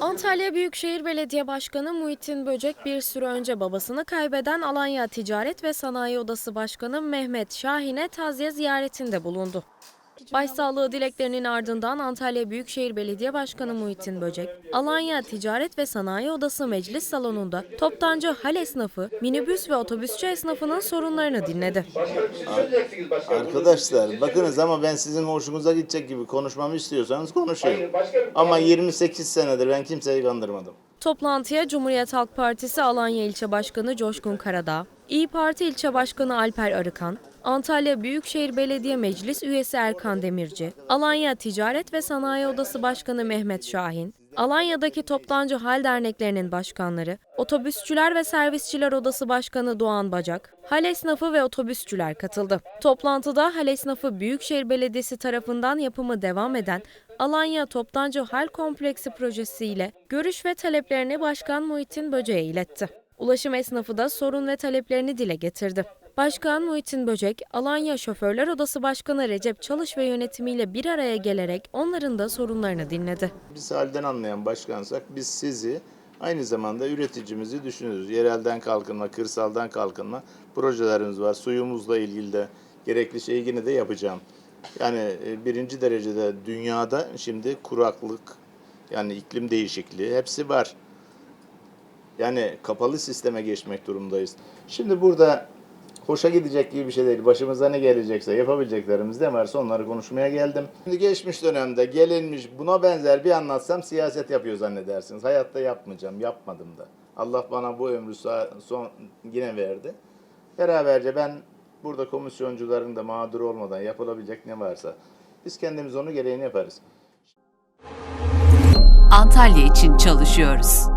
Antalya Büyükşehir Belediye Başkanı Muhittin Böcek bir süre önce babasını kaybeden Alanya Ticaret ve Sanayi Odası Başkanı Mehmet Şahin'e taziye ziyaretinde bulundu. Başsağlığı dileklerinin ardından Antalya Büyükşehir Belediye Başkanı Muhittin Böcek, Alanya Ticaret ve Sanayi Odası Meclis Salonu'nda toptancı hal esnafı, minibüs ve otobüsçü esnafının sorunlarını dinledi. Arkadaşlar bakınız ama ben sizin hoşunuza gidecek gibi konuşmamı istiyorsanız konuşayım. Ama 28 senedir ben kimseyi kandırmadım. Toplantıya Cumhuriyet Halk Partisi Alanya İlçe Başkanı Coşkun Karadağ, İyi Parti İlçe Başkanı Alper Arıkan, Antalya Büyükşehir Belediye Meclis Üyesi Erkan Demirci, Alanya Ticaret ve Sanayi Odası Başkanı Mehmet Şahin, Alanya'daki Toptancı Hal Derneklerinin başkanları, Otobüsçüler ve Servisçiler Odası Başkanı Doğan Bacak, hal esnafı ve otobüsçüler katıldı. Toplantıda hal esnafı Büyükşehir Belediyesi tarafından yapımı devam eden Alanya Toptancı Hal Kompleksi projesiyle görüş ve taleplerini Başkan Muhittin Böcek'e iletti. Ulaşım esnafı da sorun ve taleplerini dile getirdi. Başkan Muhittin Böcek, Alanya Şoförler Odası Başkanı Recep Çalış ve yönetimiyle bir araya gelerek onların da sorunlarını dinledi. Biz halden anlayan başkansak biz sizi aynı zamanda üreticimizi düşünürüz. Yerelden kalkınma, kırsaldan kalkınma projelerimiz var. Suyumuzla ilgili de gerekli şeyi yine de yapacağım. Yani e, birinci derecede dünyada şimdi kuraklık, yani iklim değişikliği hepsi var. Yani kapalı sisteme geçmek durumdayız. Şimdi burada hoşa gidecek gibi bir şey değil. Başımıza ne gelecekse yapabileceklerimiz ne varsa onları konuşmaya geldim. Şimdi geçmiş dönemde gelinmiş buna benzer bir anlatsam siyaset yapıyor zannedersiniz. Hayatta yapmayacağım, yapmadım da. Allah bana bu ömrü son yine verdi. Beraberce ben burada komisyoncuların da mağdur olmadan yapılabilecek ne varsa biz kendimiz onu gereğini yaparız. Antalya için çalışıyoruz.